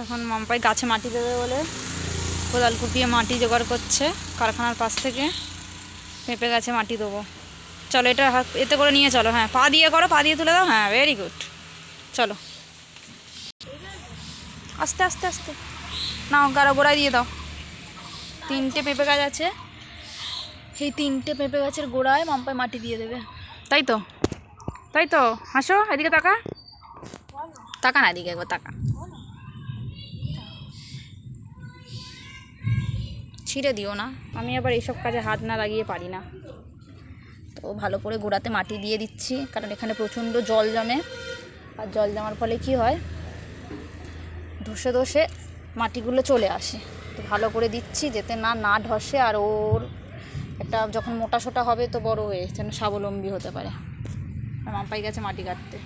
এখন মাম্পাই গাছে মাটি দেবে বলে কোদাল কুপিয়ে মাটি জোগাড় করছে কারখানার পাশ থেকে। পেঁপে গাছে মাটি দেবো। চলো এটা এতে করে নিয়ে চলো হ্যাঁ পা দিয়ে করো, পা দিয়ে তুলে দাও হ্যাঁ ভেরি গুড চলো। আস্তে আস্তে আস্তে। নাও গাড়া গোড়ায় দিয়ে দাও। তিনটে পেঁপে গাছ আছে। এই তিনটে পেঁপে গাছের গোড়ায় মাম্পায় মাটি দিয়ে দেবে। তাই তো? তাই তো হাসো, এদিকে তাকা। তাকা না এদিকে, একবার তাকা। ছিঁড়ে দিও না। আমি আবার এইসব কাজে হাত না লাগিয়ে পারি না। তো ভালো করে গোড়াতে মাটি দিয়ে দিচ্ছি, কারণ এখানে প্রচণ্ড জল জমে। আর জল জমার ফলে কি হয়? ধসে ধসে মাটিগুলো চলে আসে। তো ভালো করে দিচ্ছি, যাতে না না ধসে আর ওর একটা যখন মোটা সোটা হবে তো বড় হয়ে যেন স্বাবলম্বী হতে পারে। মাম্পাই গেছে মাটি কাটতে।